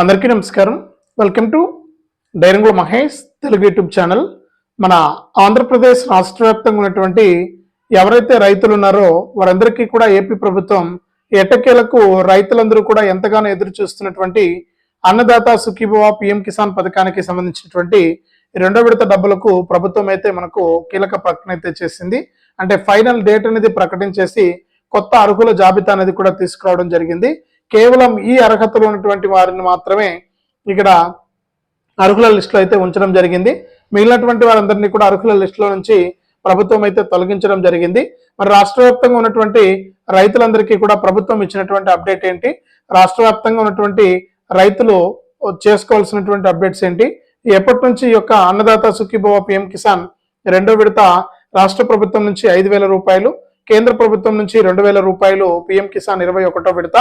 అందరికీ నమస్కారం. Welcome to Dairangula Mahesh Telugu YouTube channel మన ఆంధ్రప్రదేశ్ రాష్ట్ర వ్యాప్తంగా ఉన్నటువంటి ఎవరైతే రైతులు ఉన్నారో వారందరికీ కూడా ఏపీ ప్రభుత్వం ఎటకేలకు రైతులందరూ కూడా ఎంతగానో ఎదురు చూస్తున్నటువంటి అన్నదాత సుఖీభవ పిఎం కిసాన్ పథకానికి సంబంధించినటువంటి రెండో విడత డబ్బులకు ప్రభుత్వం అయితే మనకు కీలక ప్రకటన అయితే చేసింది. అంటే ఫైనల్ డేట్ అనేది ప్రకటించేసి కొత్త అర్హుల జాబితా అనేది కూడా తీసుకురావడం జరిగింది. కేవలం ఈ అర్హతలు ఉన్నటువంటి వారిని మాత్రమే ఇక్కడ అర్హుల లిస్టులో అయితే ఉంచడం జరిగింది. మిగిలినటువంటి వారందరినీ కూడా అర్హుల లిస్టులో నుంచి ప్రభుత్వం అయితే తొలగించడం జరిగింది. మరి రాష్ట్ర వ్యాప్తంగా ఉన్నటువంటి రైతులందరికీ కూడా ప్రభుత్వం ఇచ్చినటువంటి అప్డేట్ ఏంటి? రాష్ట్ర వ్యాప్తంగా ఉన్నటువంటి రైతులు చేసుకోవాల్సినటువంటి అప్డేట్స్ ఏంటి? ఎప్పటి నుంచి ఈ యొక్క అన్నదాత సుఖీభవ పిఎం కిసాన్ రెండో విడత రాష్ట్ర ప్రభుత్వం నుంచి ఐదు వేల రూపాయలు కేంద్ర ప్రభుత్వం నుంచి రెండు వేల రూపాయలు పిఎం కిసాన్ ఇరవై ఒకటో విడత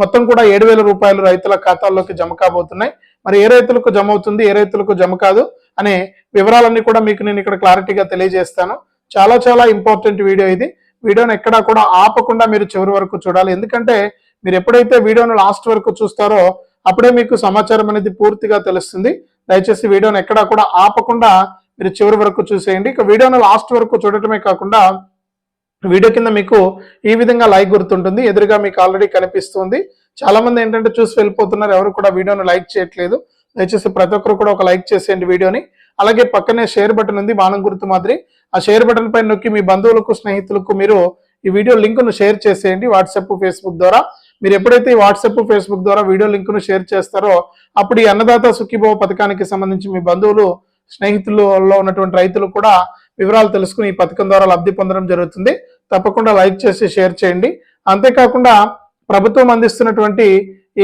మొత్తం కూడా ఏడు వేల రూపాయలు రైతుల ఖాతాల్లోకి జమ కాబోతున్నాయి. మరి ఏ రైతులకు జమ అవుతుంది ఏ రైతులకు జమ కాదు అనే వివరాలన్నీ కూడా మీకు నేను ఇక్కడ క్లారిటీగా తెలియజేస్తాను. చాలా చాలా ఇంపార్టెంట్ వీడియో ఇది. వీడియోను ఎక్కడా కూడా ఆపకుండా మీరు చివరి వరకు చూడాలి. ఎందుకంటే మీరు ఎప్పుడైతే వీడియోను లాస్ట్ వరకు చూస్తారో అప్పుడే మీకు సమాచారం అనేది పూర్తిగా తెలుస్తుంది. దయచేసి వీడియోను ఎక్కడా కూడా ఆపకుండా మీరు చివరి వరకు చూసేయండి. ఇక వీడియోను లాస్ట్ వరకు చూడటమే కాకుండా వీడియో కింద మీకు ఈ విధంగా లైక్ గుర్తుంటుంది. ఎదురుగా మీకు ఆల్రెడీ కనిపిస్తుంది. చాలా మంది ఏంటంటే చూసి వెళ్ళిపోతున్నారు. ఎవరు కూడా వీడియోను లైక్ చేయట్లేదు. దయచేసి ప్రతి ఒక్కరు కూడా ఒక లైక్ చేసేయండి వీడియోని. అలాగే పక్కనే షేర్ బటన్ ఉంది బాణం గుర్తు మాదిరి. ఆ షేర్ బటన్ పైన నొక్కి మీ బంధువులకు స్నేహితులకు మీరు ఈ వీడియో లింక్ను షేర్ చేసేయండి వాట్సాప్ ఫేస్బుక్ ద్వారా. మీరు ఎప్పుడైతే ఈ వాట్సాప్ ఫేస్బుక్ ద్వారా వీడియో లింక్ను షేర్ చేస్తారో అప్పుడు ఈ అన్నదాత సుఖీభవ పథకానికి సంబంధించి మీ బంధువులు స్నేహితులలో ఉన్నటువంటి రైతులు కూడా వివరాలు తెలుసుకుని ఈ పథకం ద్వారా లబ్ధి పొందడం జరుగుతుంది. తప్పకుండా లైక్ చేసి షేర్ చేయండి. అంతేకాకుండా ప్రభుత్వం అందిస్తున్నటువంటి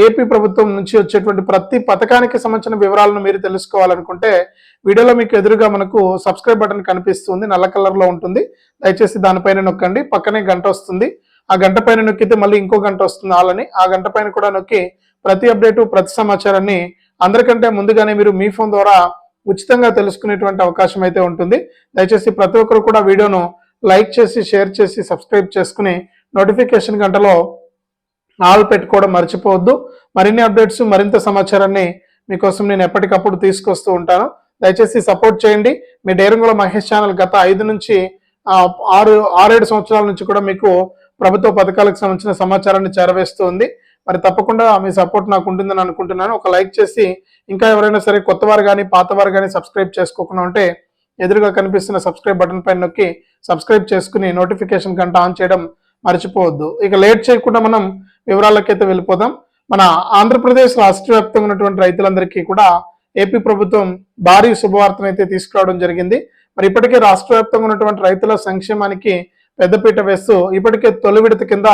ఏపీ ప్రభుత్వం నుంచి వచ్చేటువంటి ప్రతి పథకానికి సంబంధించిన వివరాలను మీరు తెలుసుకోవాలనుకుంటే వీడియోలో మీకు ఎదురుగా మనకు సబ్స్క్రైబ్ బటన్ కనిపిస్తుంది. నల్ల కలర్లో ఉంటుంది. దయచేసి దానిపైన నొక్కండి. పక్కనే గంట వస్తుంది. ఆ గంట పైన నొక్కితే మళ్ళీ ఇంకో గంట వస్తుంది ఆలని ఆ గంట పైన కూడా నొక్కి ప్రతి అప్డేటు ప్రతి సమాచారాన్ని అందరికంటే ముందుగానే మీరు మీ ఫోన్ ద్వారా ఉచితంగా తెలుసుకునేటువంటి అవకాశం అయితే ఉంటుంది. దయచేసి ప్రతి ఒక్కరు కూడా వీడియోను లైక్ చేసి షేర్ చేసి సబ్స్క్రైబ్ చేసుకుని నోటిఫికేషన్ గంటలో ఆల్ పెట్టుకోవడం మర్చిపోవద్దు. మరిన్ని అప్డేట్స్ మరింత సమాచారాన్ని మీకోసం నేను ఎప్పటికప్పుడు తీసుకొస్తూ ఉంటాను. దయచేసి సపోర్ట్ చేయండి. మీ డేరంగుల మహేష్ ఛానల్ గత ఐదు నుంచి ఆరు ఆరేడు సంవత్సరాల నుంచి కూడా మీకు ప్రభుత్వ పథకాలకు సంబంధించిన సమాచారాన్ని చేరవేస్తూ ఉంది. మరి తప్పకుండా మీ సపోర్ట్ నాకు ఉంటుందని అనుకుంటున్నాను. ఒక లైక్ చేసి ఇంకా ఎవరైనా సరే కొత్త వారు కానీ పాత వారు కానీ సబ్స్క్రైబ్ చేసుకోకుండా ఉంటే ఎదురుగా కనిపిస్తున్న సబ్స్క్రైబ్ బటన్ పైన నొక్కి సబ్స్క్రైబ్ చేసుకుని నోటిఫికేషన్ గంట ఆన్ చేయడం మర్చిపోవద్దు. ఇక లేట్ చేయకుండా మనం వివరాలకైతే వెళ్ళిపోదాం. మన ఆంధ్రప్రదేశ్ రాష్ట్ర వ్యాప్తంగా ఉన్నటువంటి రైతులందరికీ కూడా ఏపీ ప్రభుత్వం భారీ శుభవార్తను అయితే తీసుకురావడం జరిగింది. మరి ఇప్పటికే రాష్ట్ర వ్యాప్తంగా ఉన్నటువంటి రైతుల సంక్షేమానికి పెద్దపీట వేస్తూ ఇప్పటికే తొలి విడత కింద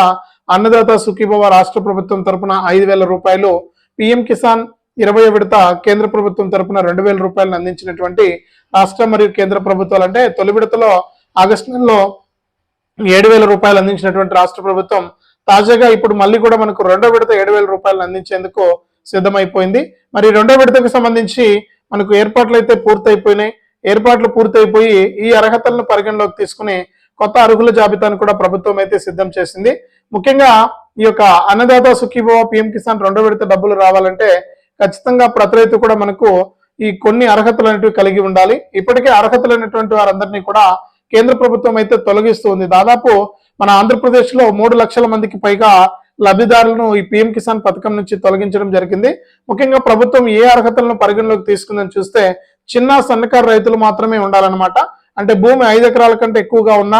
అన్నదాత సుఖీభవ రాష్ట్ర ప్రభుత్వం తరపున ఐదు వేల రూపాయలు పిఎం కిసాన్ ఇరవై విడత కేంద్ర ప్రభుత్వం తరపున రెండు వేల రూపాయలను అందించినటువంటి రాష్ట్ర మరియు కేంద్ర ప్రభుత్వాలు అంటే తొలి విడతలో ఆగస్టు నెలలో ఏడు వేల రూపాయలు అందించినటువంటి రాష్ట్ర ప్రభుత్వం తాజాగా ఇప్పుడు మళ్ళీ కూడా మనకు రెండో విడత ఏడు వేల రూపాయలు అందించేందుకు సిద్ధమైపోయింది. మరి రెండో విడతకు సంబంధించి మనకు ఏర్పాట్లు అయితే పూర్తయిపోయినాయి. ఏర్పాట్లు పూర్తయిపోయి ఈ అర్హతలను పరిగణలోకి తీసుకుని కొత్త అర్హుల జాబితాను కూడా ప్రభుత్వం అయితే సిద్ధం చేసింది. ముఖ్యంగా ఈ యొక్క అన్నదాత సుఖీభవ పిఎం కిసాన్ రెండో విడత డబ్బులు రావాలంటే ఖచ్చితంగా ప్రతి రైతు కూడా మనకు ఈ కొన్ని అర్హతలు అనేటివి కలిగి ఉండాలి. ఇప్పటికే అర్హతలైనటువంటి వారందరినీ కూడా కేంద్ర ప్రభుత్వం అయితే తొలగిస్తుంది. దాదాపు మన ఆంధ్రప్రదేశ్లో మూడు లక్షల మందికి పైగా లబ్ధిదారులను ఈ పిఎం కిసాన్ పథకం నుంచి తొలగించడం జరిగింది. ముఖ్యంగా ప్రభుత్వం ఏ అర్హతలను పరిగణలోకి తీసుకుందని చూస్తే చిన్న సన్నకారు రైతులు మాత్రమే ఉండాలన్నమాట. అంటే భూమి ఐదు ఎకరాల కంటే ఎక్కువగా ఉన్న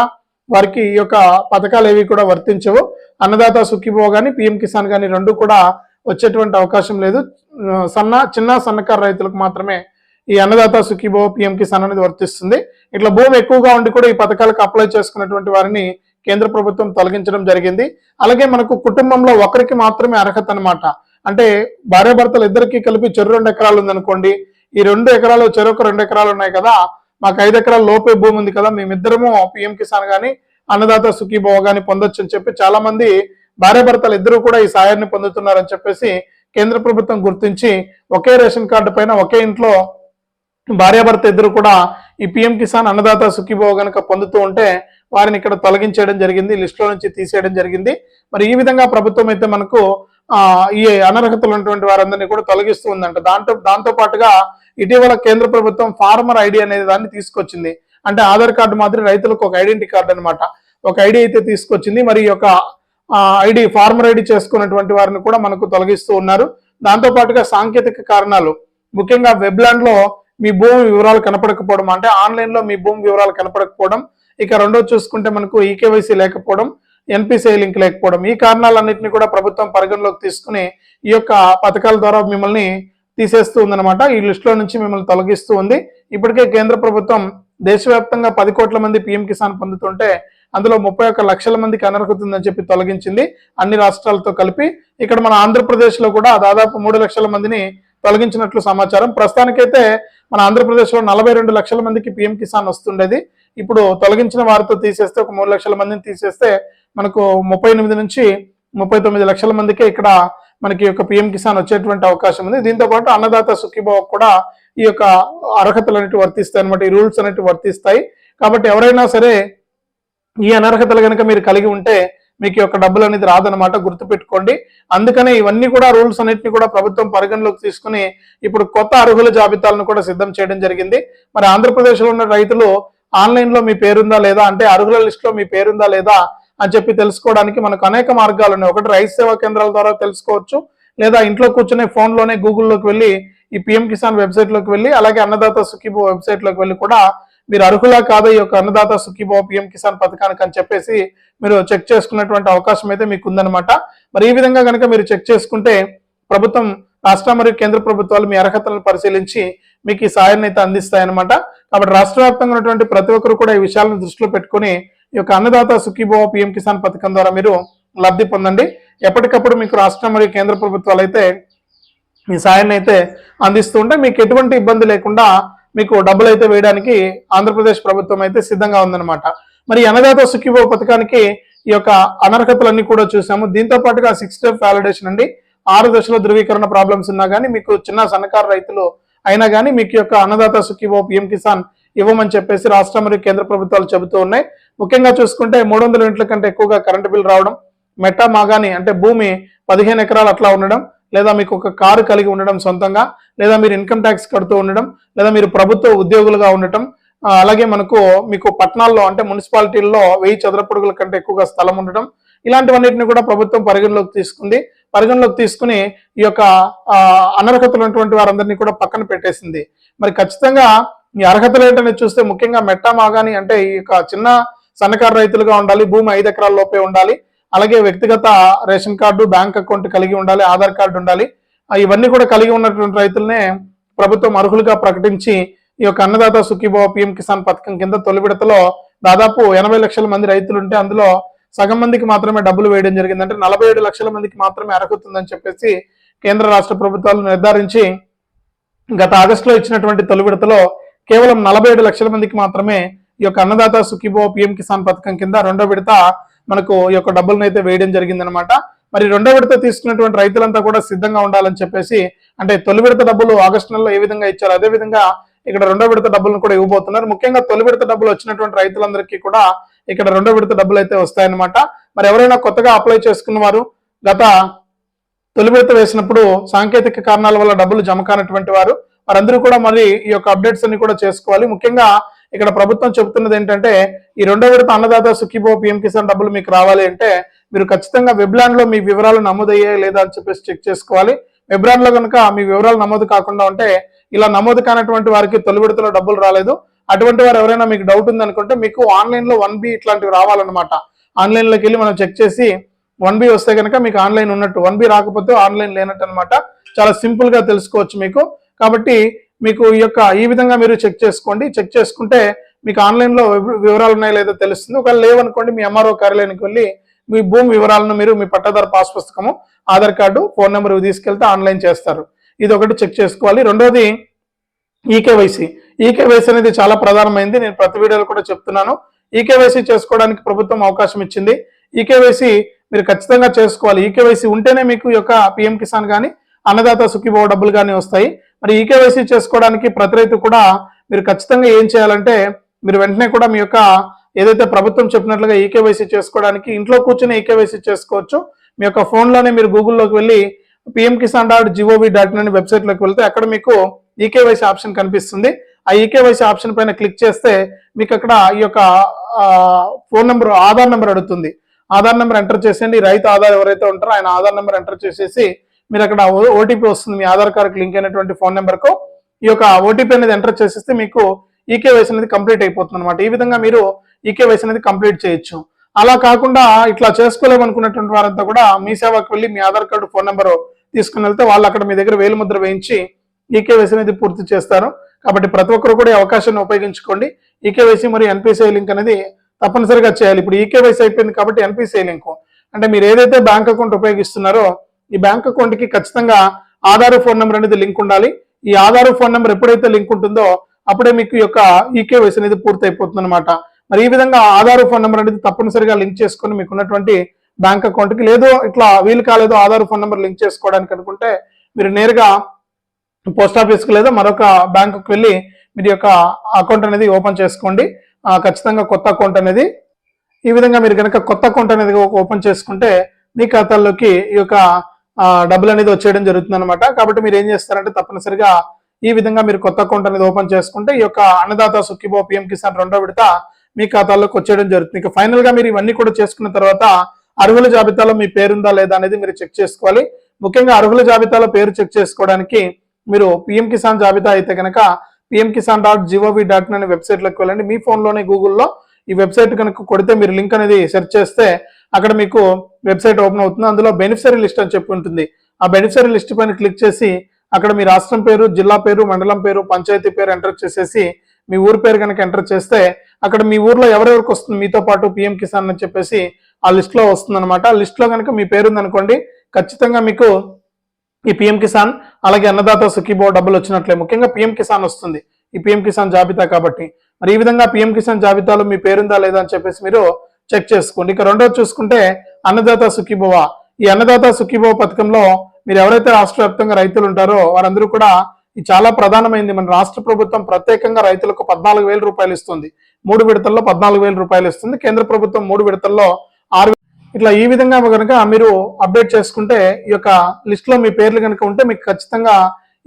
వారికి ఈ యొక్క పథకాలు ఏవి కూడా వర్తించవు. అన్నదాత సుఖీభో కానీ పిఎం కిసాన్ కానీ రెండు కూడా వచ్చేటువంటి అవకాశం లేదు. సన్న చిన్న సన్నకారు రైతులకు మాత్రమే ఈ అన్నదాత సుఖీభో పిఎం కిసాన్ అనేది వర్తిస్తుంది. ఇట్లా భూమి ఎక్కువగా ఉండి కూడా ఈ పథకాలకు అప్లై చేసుకున్నటువంటి వారిని కేంద్ర ప్రభుత్వం తొలగించడం జరిగింది. అలాగే మనకు కుటుంబంలో ఒకరికి మాత్రమే అర్హత అనమాట అంటే భార్యాభర్తలు ఇద్దరికి కలిపి చెరు రెండు ఎకరాలు ఉందనుకోండి. ఈ రెండు ఎకరాలు చెరొక రెండు ఎకరాలు ఉన్నాయి కదా మాకు ఐదు ఎకరాల లోపే భూమి ఉంది కదా మేమిద్దరము పిఎం కిసాన్ కానీ అన్నదాత సుఖీభవ గాని పొందొచ్చు అని చెప్పి చాలా మంది భార్యాభర్తలు ఇద్దరు కూడా ఈ సాయాన్ని పొందుతున్నారని చెప్పేసి కేంద్ర ప్రభుత్వం గుర్తించి ఒకే రేషన్ కార్డు పైన ఒకే ఇంట్లో భార్యాభర్త ఇద్దరు కూడా ఈ పిఎం కిసాన్ అన్నదాత సుఖీభవ గనక పొందుతూ ఉంటే వారిని ఇక్కడ తొలగించేయడం జరిగింది లిస్టులో నుంచి తీసేయడం జరిగింది. మరి ఈ విధంగా ప్రభుత్వం అయితే మనకు ఈ అనర్హతలు ఉన్నటువంటి వారందరినీ కూడా తొలగిస్తూ ఉందంట. దాంతో దాంతో పాటుగా ఇటీవల కేంద్ర ప్రభుత్వం ఫార్మర్ ఐడి అనేది దాన్ని తీసుకొచ్చింది. అంటే ఆధార్ కార్డు మాదిరి రైతులకు ఒక ఐడెంటిటీ కార్డు అనమాట ఒక ఐడి అయితే తీసుకొచ్చింది. మరి ఈ యొక్క ఐడి ఫార్మర్ ఐడి చేసుకున్నటువంటి వారిని కూడా మనకు తొలగిస్తూ ఉన్నారు. దాంతో పాటుగా సాంకేతిక కారణాలు. ముఖ్యంగా వెబ్లాండ్లో మీ భూమి వివరాలు కనపడకపోవడం అంటే ఆన్లైన్లో మీ భూమి వివరాలు కనపడకపోవడం ఇక రెండో చూసుకుంటే మనకు ఈకేవైసీ లేకపోవడం ఎన్పిసిఐ లింక్ లేకపోవడం ఈ కారణాలన్నింటినీ కూడా ప్రభుత్వం పరిగణలోకి తీసుకుని ఈ యొక్క పథకాల ద్వారా మిమ్మల్ని తీసేస్తూ ఉందన్నమాట. ఈ లిస్టులో నుంచి మిమ్మల్ని తొలగిస్తూ ఉంది. ఇప్పటికే కేంద్ర ప్రభుత్వం దేశవ్యాప్తంగా పది కోట్ల మంది పిఎం కిసాన్ పొందుతుంటే అందులో ముప్పై ఒక్క లక్షల మందికి అనర్హతుందని చెప్పి తొలగించింది అన్ని రాష్ట్రాలతో కలిపి. ఇక్కడ మన ఆంధ్రప్రదేశ్లో కూడా దాదాపు మూడు లక్షల మందిని తొలగించినట్లు సమాచారం. ప్రస్తుతానికైతే మన ఆంధ్రప్రదేశ్లో నలభై రెండు లక్షల మందికి పిఎం కిసాన్ వస్తుండేది. ఇప్పుడు తొలగించిన వారితో తీసేస్తే ఒక మూడు లక్షల మందిని తీసేస్తే మనకు ముప్పై ఎనిమిది నుంచి ముప్పై తొమ్మిది లక్షల మందికే ఇక్కడ మనకి యొక్క పిఎం కిసాన్ వచ్చేటువంటి అవకాశం ఉంది. దీంతో పాటు అన్నదాత సుఖీభావ కూడా ఈ యొక్క అర్హతలు అనేవి వర్తిస్తాయి అనమాట ఈ రూల్స్ అనేవి వర్తిస్తాయి. కాబట్టి ఎవరైనా సరే ఈ అనర్హతలు కనుక మీరు కలిగి ఉంటే మీకు యొక్క డబ్బులు అనేది రాదనమాట గుర్తుపెట్టుకోండి. అందుకనే ఇవన్నీ కూడా రూల్స్ అన్నింటినీ కూడా ప్రభుత్వం పరిగణలోకి తీసుకుని ఇప్పుడు కొత్త అర్హుల జాబితాలను కూడా సిద్ధం చేయడం జరిగింది. మరి ఆంధ్రప్రదేశ్లో ఉన్న రైతులు ఆన్లైన్లో మీ పేరుందా లేదా? అంటే అర్హుల లిస్టులో మీ పేరుందా లేదా? అని చెప్పి తెలుసుకోవడానికి మనకు అనేక మార్గాలు ఉన్నాయి. ఒకటి రైతు సేవా కేంద్రాల ద్వారా తెలుసుకోవచ్చు. లేదా ఇంట్లో కూర్చునే ఫోన్లోనే గూగుల్లోకి వెళ్ళి ఈ పిఎం కిసాన్ వెబ్సైట్లోకి వెళ్ళి అలాగే అన్నదాత సుఖీభో వెబ్సైట్లోకి వెళ్ళి కూడా మీరు అర్హులా కాదా ఈ యొక్క అన్నదాత సుఖీభో పిఎం కిసాన్ పథకానికి అని చెప్పేసి మీరు చెక్ చేసుకున్నటువంటి అవకాశం అయితే మీకు ఉందన్నమాట మరి ఈ విధంగా కనుక మీరు చెక్ చేసుకుంటే ప్రభుత్వం రాష్ట్ర మరియు కేంద్ర ప్రభుత్వాలు మీ అర్హతలను పరిశీలించి మీకు ఈ సాయాన్ని అయితే అందిస్తాయన్నమాట. కాబట్టి రాష్ట్ర వ్యాప్తంగా ఉన్నటువంటి ప్రతి ఒక్కరు కూడా ఈ విషయాలను దృష్టిలో పెట్టుకుని ఈ యొక్క అన్నదాత సుఖీభవ పిఎం కిసాన్ పథకం ద్వారా మీరు లబ్ధి పొందండి. ఎప్పటికప్పుడు మీకు రాష్ట్ర మరియు కేంద్ర ప్రభుత్వాలు అయితే ఈ సాయాన్ని అయితే అందిస్తూ ఉంటే మీకు ఎటువంటి ఇబ్బంది లేకుండా మీకు డబ్బులు అయితే వేయడానికి ఆంధ్రప్రదేశ్ ప్రభుత్వం అయితే సిద్ధంగా ఉందన్నమాట. మరి అన్నదాత సుఖీభవ పథకానికి ఈ యొక్క అనర్హతలన్నీ కూడా చూసాము. దీంతో పాటుగా సిక్స్ స్టెప్ వ్యాలిడేషన్ అండి. ఆరు దశలో ధృవీకరణ ప్రాబ్లమ్స్ ఉన్నా కానీ మీకు చిన్న సన్నకారు రైతులు అయినా కానీ మీకు యొక్క అన్నదాత సుఖీభవ పిఎం కిసాన్ ఇవ్వమని చెప్పేసి రాష్ట్ర మరియు కేంద్ర ప్రభుత్వాలు చెబుతూ ఉన్నాయి. ముఖ్యంగా చూసుకుంటే మూడు వందల యూనిట్ల కంటే ఎక్కువగా కరెంటు బిల్ రావడం మెట్టా మాగాని అంటే భూమి పదిహేను ఎకరాలు అట్లా ఉండడం లేదా మీకు ఒక కారు కలిగి ఉండడం సొంతంగా లేదా మీరు ఇన్కమ్ ట్యాక్స్ కడుతూ ఉండడం లేదా మీరు ప్రభుత్వ ఉద్యోగులుగా ఉండటం అలాగే మనకు మీకు పట్టణాల్లో అంటే మున్సిపాలిటీల్లో వెయ్యి చదరపడుగుల కంటే ఎక్కువగా స్థలం ఉండడం ఇలాంటివన్నిటిని కూడా ప్రభుత్వం పరిగణలోకి తీసుకుంది. పరిగణలోకి తీసుకుని ఈ యొక్క అనర్హతలు ఉన్నటువంటి వారందరినీ కూడా పక్కన పెట్టేసింది. మరి ఖచ్చితంగా ఈ అర్హతలు ఏంటనేది చూస్తే ముఖ్యంగా మెట్టా మాగాని అంటే ఈ యొక్క చిన్న సన్నకారు రైతులుగా ఉండాలి భూమి ఐదు ఎకరాల లోపే ఉండాలి అలాగే వ్యక్తిగత రేషన్ కార్డు బ్యాంక్ అకౌంట్ కలిగి ఉండాలి ఆధార్ కార్డు ఉండాలి. ఇవన్నీ కూడా కలిగి ఉన్నటువంటి రైతులనే ప్రభుత్వం అర్హులుగా ప్రకటించి ఈ యొక్క అన్నదాత సుఖీభావ పిఎం కిసాన్ పథకం కింద తొలి విడతలో దాదాపు ఎనభై లక్షల మంది రైతులు ఉంటే అందులో సగం మందికి మాత్రమే డబ్బులు వేయడం జరిగింది. అంటే నలభై ఏడు లక్షల మందికి మాత్రమే అర్హత ఉందని చెప్పేసి కేంద్ర రాష్ట్ర ప్రభుత్వాలు నిర్ధారించి గత ఆగస్టులో ఇచ్చినటువంటి తొలి విడతలో కేవలం నలభై ఏడు లక్షల మందికి మాత్రమే ఈ యొక్క అన్నదాత సుఖీభో పిఎం కిసాన్ పథకం కింద రెండో విడత మనకు ఈ యొక్క డబ్బులను అయితే వేయడం జరిగిందనమాట మరి రెండో విడత తీసుకున్నటువంటి రైతులంతా కూడా సిద్ధంగా ఉండాలని చెప్పేసి అంటే తొలి విడత డబ్బులు ఆగస్టు నెలలో ఏ విధంగా ఇచ్చారో అదే విధంగా ఇక్కడ రెండో విడత డబ్బులను కూడా ఇవ్వబోతున్నారు. ముఖ్యంగా తొలి విడత డబ్బులు వచ్చినటువంటి రైతులందరికీ కూడా ఇక్కడ రెండో విడత డబ్బులు అయితే వస్తాయన్నమాట. మరి ఎవరైనా కొత్తగా అప్లై చేసుకున్న వారు గత తొలి విడత వేసినప్పుడు సాంకేతిక కారణాల వల్ల డబ్బులు జమ కానటువంటి వారు వారందరూ కూడా మరి ఈ యొక్క అప్డేట్స్ అన్ని కూడా చేసుకోవాలి. ముఖ్యంగా ఇక్కడ ప్రభుత్వం చెబుతున్నది ఏంటంటే ఈ రెండో విడత అన్నదాత సుఖీబో పిఎం కిసాన్ డబ్బులు మీకు రావాలి అంటే మీరు ఖచ్చితంగా వెబ్లాండ్లో మీ వివరాలు నమోదయ్యాయి లేదా అని చెప్పేసి చెక్ చేసుకోవాలి. వెబ్లాండ్లో కనుక మీ వివరాలు నమోదు కాకుండా ఉంటే ఇలా నమోదు కానటువంటి వారికి తొలి విడతలో డబ్బులు రాలేదు. అటువంటి వారు ఎవరైనా మీకు డౌట్ ఉంది అనుకుంటే మీకు ఆన్లైన్లో వన్ బి ఇట్లాంటివి రావాలన్నమాట. ఆన్లైన్లోకి వెళ్ళి మనం చెక్ చేసి వన్ బి వస్తే కనుక మీకు ఆన్లైన్ ఉన్నట్టు వన్ బి రాకపోతే ఆన్లైన్ లేనట్టు అనమాట చాలా సింపుల్గా తెలుసుకోవచ్చు మీకు. కాబట్టి మీకు ఈ యొక్క ఈ విధంగా మీరు చెక్ చేసుకోండి. చెక్ చేసుకుంటే మీకు ఆన్లైన్లో వివరాలు ఉన్నాయో లేదో తెలుస్తుంది. ఒకవేళ లేవనుకోండి మీ ఎంఆర్ఓ కార్యాలయానికి వెళ్ళి మీ భూమి వివరాలను మీరు మీ పట్టాదారు పాస్ పుస్తకము ఆధార్ కార్డు ఫోన్ నెంబర్ తీసుకెళ్తే ఆన్లైన్ చేస్తారు. ఇది ఒకటి చెక్ చేసుకోవాలి. రెండోది ఈకేవైసీ. ఈకేవైసీ అనేది చాలా ప్రధానమైంది. నేను ప్రతి వీడియోలో కూడా చెప్తున్నాను. ఈకేవైసీ చేసుకోవడానికి ప్రభుత్వం అవకాశం ఇచ్చింది. ఈకేవైసీ మీరు ఖచ్చితంగా చేసుకోవాలి. ఈకేవైసీ ఉంటేనే మీకు ఈ యొక్క పిఎం కిసాన్ కానీ అన్నదాత సుఖీభావ డబ్బులు కానీ వస్తాయి. మరి ఈకేవైసీ చేసుకోవడానికి ప్రతి రైతు కూడా మీరు ఖచ్చితంగా ఏం చేయాలంటే మీరు వెంటనే కూడా మీ యొక్క ఏదైతే ప్రభుత్వం చెప్పినట్లుగా ఈకేవైసీ చేసుకోవడానికి ఇంట్లో కూర్చొని ఈకేవైసీ చేసుకోవచ్చు. మీ యొక్క ఫోన్లోనే మీరు గూగుల్లోకి వెళ్ళి PM Kisan dot gov dot in అనే వెబ్సైట్లోకి వెళ్తే అక్కడ మీకు ఈకేవైసీ ఆప్షన్ కనిపిస్తుంది. ఆ ఈకేవైసీ ఆప్షన్ పైన క్లిక్ చేస్తే మీకు అక్కడ ఈ యొక్క ఫోన్ నెంబర్ ఆధార్ నెంబర్ అడుగుతుంది. ఆధార్ నెంబర్ ఎంటర్ చేసేయండి. రైతు ఆధార్ ఎవరైతే ఉంటారో ఆయన ఆధార్ నెంబర్ ఎంటర్ చేసేసి మీరు అక్కడ ఓటీపీ వస్తుంది మీ ఆధార్ కార్డుకి లింక్ అయినటువంటి ఫోన్ నెంబర్కు. ఈ యొక్క ఓటీపీ అనేది ఎంటర్ చేసేస్తే మీకు ఈకేవైసీ అనేది కంప్లీట్ అయిపోతుంది అనమాట ఈ విధంగా మీరు ఈకేవైసీ అనేది కంప్లీట్ చేయొచ్చు. అలా కాకుండా ఇట్లా చేసుకోలేమనుకున్నటువంటి వారంతా కూడా మీ సేవకు వెళ్ళి మీ ఆధార్ కార్డు ఫోన్ నెంబర్ తీసుకుని వెళ్తే వాళ్ళు అక్కడ మీ దగ్గర వేలు ముద్ర వేయించి ఈకేవైసీ అనేది పూర్తి చేస్తారు. కాబట్టి ప్రతి ఒక్కరు కూడా ఈ అవకాశాన్ని ఉపయోగించుకోండి. ఈకేవైసీ మరియు ఎన్పిసిఐ లింక్ అనేది తప్పనిసరిగా చేయాలి. ఇప్పుడు ఈకేవైసీ అయిపోయింది కాబట్టి ఎన్పిసిఐ లింక్. అంటే మీరు ఏదైతే బ్యాంక్ అకౌంట్ ఉపయోగిస్తున్నారో ఈ బ్యాంక్ అకౌంట్కి ఖచ్చితంగా ఆధార్ ఫోన్ నెంబర్ అనేది లింక్ ఉండాలి. ఈ ఆధార్ ఫోన్ నెంబర్ ఎప్పుడైతే లింక్ ఉంటుందో అప్పుడే మీకు ఈ యొక్క ఈకేవైసీ అనేది పూర్తి అయిపోతుంది అనమాట మరి ఈ విధంగా ఆధార్ ఫోన్ నెంబర్ అనేది తప్పనిసరిగా లింక్ చేసుకొని మీకు ఉన్నటువంటి బ్యాంక్ అకౌంట్కి లేదు ఇట్లా వీలు కాలేదు ఆధార్ ఫోన్ నెంబర్ లింక్ చేసుకోవడానికి అనుకుంటే మీరు నేరుగా పోస్ట్ ఆఫీస్కి లేదా మరొక బ్యాంకుకి వెళ్ళి మీరు యొక్క అకౌంట్ అనేది ఓపెన్ చేసుకోండి. ఖచ్చితంగా కొత్త అకౌంట్ అనేది ఈ విధంగా మీరు కనుక కొత్త అకౌంట్ అనేది ఓపెన్ చేసుకుంటే మీ ఖాతాల్లోకి ఈ యొక్క డబ్బులు అనేది వచ్చేయడం జరుగుతుంది అనమాట కాబట్టి మీరు ఏం చేస్తారంటే తప్పనిసరిగా ఈ విధంగా మీరు కొత్త అకౌంట్ అనేది ఓపెన్ చేసుకుంటే ఈ యొక్క అన్నదాత సుఖీబో పిఎం కిసాన్ రెండో విడత మీ ఖాతాలోకి వచ్చేయడం జరుగుతుంది. ఇక ఫైనల్గా మీరు ఇవన్నీ కూడా చేసుకున్న తర్వాత అర్హుల జాబితాలో మీ పేరుందా లేదా అనేది మీరు చెక్ చేసుకోవాలి. ముఖ్యంగా అర్హుల జాబితాలో పేరు చెక్ చేసుకోవడానికి మీరు పిఎం కిసాన్ జాబితా అయితే కనుక PM Kisan dot gov dot అనే వెబ్సైట్లోకి వెళ్ళండి. మీ ఫోన్లోనే గూగుల్లో ఈ వెబ్సైట్ కనుక కొడితే మీరు లింక్ అనేది సెర్చ్ చేస్తే అక్కడ మీకు వెబ్సైట్ ఓపెన్ అవుతుంది. అందులో బెనిఫిషరీ లిస్ట్ అని చెప్పి ఉంటుంది. ఆ బెనిఫిషరీ లిస్ట్ పైన క్లిక్ చేసి అక్కడ మీ రాష్ట్రం పేరు జిల్లా పేరు మండలం పేరు పంచాయతీ పేరు ఎంటర్ చేసేసి మీ ఊరు పేరు కనుక ఎంటర్ చేస్తే అక్కడ మీ ఊర్లో ఎవరెవరికి వస్తుంది? మీతో పాటు పిఎం కిసాన్ అని చెప్పేసి ఆ లిస్ట్లో వస్తుందన్నమాట. వస్తుంది అనమాట ఆ లిస్ట్లో కనుక మీ పేరు ఉందనుకోండి ఖచ్చితంగా మీకు ఈ పిఎం కిసాన్ అలాగే అన్నదాత సుఖీబో డబ్బులు వచ్చినట్లే. ముఖ్యంగా పిఎం కిసాన్ వస్తుంది. ఈ పిఎం కిసాన్ జాబితా కాబట్టి. మరి ఈ విధంగా పిఎం కిసాన్ జాబితాలో మీ పేరుందా లేదా అని చెప్పేసి మీరు చెక్ చేసుకోండి. ఇక రెండోది చూసుకుంటే అన్నదాత సుఖీభవ. ఈ అన్నదాత సుఖీభవ పథకంలో మీరు ఎవరైతే రాష్ట్ర వ్యాప్తంగా రైతులు ఉంటారో వారందరూ కూడా ఇది చాలా ప్రధానమైంది. మన రాష్ట్ర ప్రభుత్వం ప్రత్యేకంగా రైతులకు పద్నాలుగు వేల రూపాయలు ఇస్తుంది. మూడు విడతల్లో పద్నాలుగు వేల రూపాయలు ఇస్తుంది. కేంద్ర ప్రభుత్వం మూడు విడతల్లో ఆరు ఇట్లా ఈ విధంగా కనుక మీరు అప్డేట్ చేసుకుంటే ఈ యొక్క లిస్ట్లో మీ పేర్లు కనుక ఉంటే మీకు ఖచ్చితంగా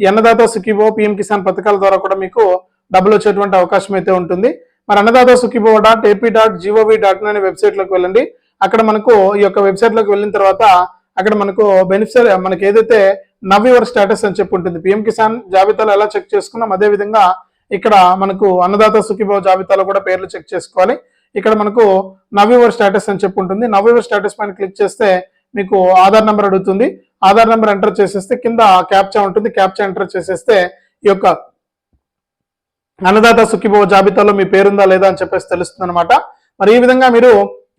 అన్నదాత సుఖీభో పిఎం కిసాన్ పథకాల ద్వారా కూడా మీకు డబ్బులు వచ్చేటువంటి అవకాశం అయితే ఉంటుంది. మరి Annadata Sukhibhava dot AP dot gov dot in అనే వెబ్సైట్లోకి వెళ్ళండి. అక్కడ మనకు ఈ యొక్క వెబ్సైట్లోకి వెళ్ళిన తర్వాత అక్కడ మనకు బెనిఫిషియర్ మనకి ఏదైతే నవ్ యువర్ స్టేటస్ అని చెప్పి ఉంటుంది పిఎం కిసాన్ జాబితాలో ఎలా చెక్ చేసుకున్నాం అదే విధంగా ఇక్కడ మనకు అన్నదాత సుఖీభావ జాబితాలో కూడా పేర్లు చెక్ చేసుకోవాలి. ఇక్కడ మనకు నవ్ యువర్ స్టేటస్ అని చెప్పి ఉంటుంది. నవ్ యువర్ స్టేటస్ పైన క్లిక్ చేస్తే మీకు ఆధార్ నెంబర్ అడుగుతుంది. ఆధార్ నెంబర్ ఎంటర్ చేసేస్తే కింద క్యాప్చా ఉంటుంది. క్యాప్చా ఎంటర్ చేసేస్తే ఈ యొక్క అన్నదాత సుఖీభవ జాబితాలో మీ పేరుందా లేదా అని చెప్పేసి తెలుస్తుంది అనమాట మరి ఈ విధంగా మీరు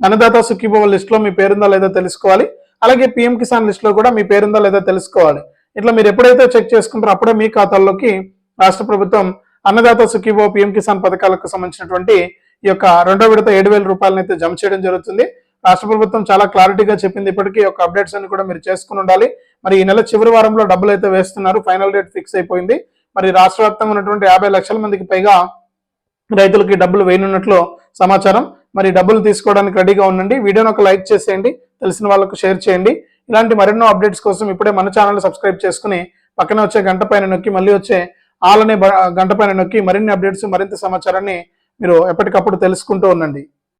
అన్నదాత సుఖీభవ లిస్ట్లో మీ పేరుందా లేదా తెలుసుకోవాలి. అలాగే పిఎం కిసాన్ లిస్ట్లో కూడా మీ పేరుందా లేదా తెలుసుకోవాలి. ఇట్లా మీరు ఎప్పుడైతే చెక్ చేసుకుంటారో అప్పుడే మీ ఖాతాల్లోకి రాష్ట్ర ప్రభుత్వం అన్నదాత సుఖీభవ పిఎం కిసాన్ పథకాలకు సంబంధించినటువంటి ఈ యొక్క రెండో విడత ఏడు వేల రూపాయలను అయితే జమ చేయడం జరుగుతుంది. రాష్ట్ర ప్రభుత్వం చాలా క్లారిటీగా చెప్పింది ఇప్పటికీ. ఒక యొక్క అప్డేట్స్ అన్ని కూడా మీరు చేసుకుని ఉండాలి. మరి ఈ నెల చివరి వారంలో డబ్బులు అయితే వేస్తున్నారు. ఫైనల్ డేట్ ఫిక్స్ అయిపోయింది. మరి రాష్ట్ర వ్యాప్తంగా ఉన్నటువంటి యాభై లక్షల మందికి పైగా రైతులకి డబ్బులు వేయనున్నట్లు సమాచారం. మరి డబ్బులు తీసుకోవడానికి రెడీగా ఉండండి. వీడియోని ఒక లైక్ చేసేయండి. తెలిసిన వాళ్ళకు షేర్ చేయండి. ఇలాంటి మరెన్నో అప్డేట్స్ కోసం ఇప్పుడే మన ఛానల్ సబ్స్క్రైబ్ చేసుకుని పక్కన వచ్చే గంట పైన నొక్కి మళ్ళీ వచ్చే ఆలనే బ- గంట పైన నొక్కి మరిన్ని అప్డేట్స్ మరింత సమాచారాన్ని మీరు ఎప్పటికప్పుడు తెలుసుకుంటూ ఉండండి.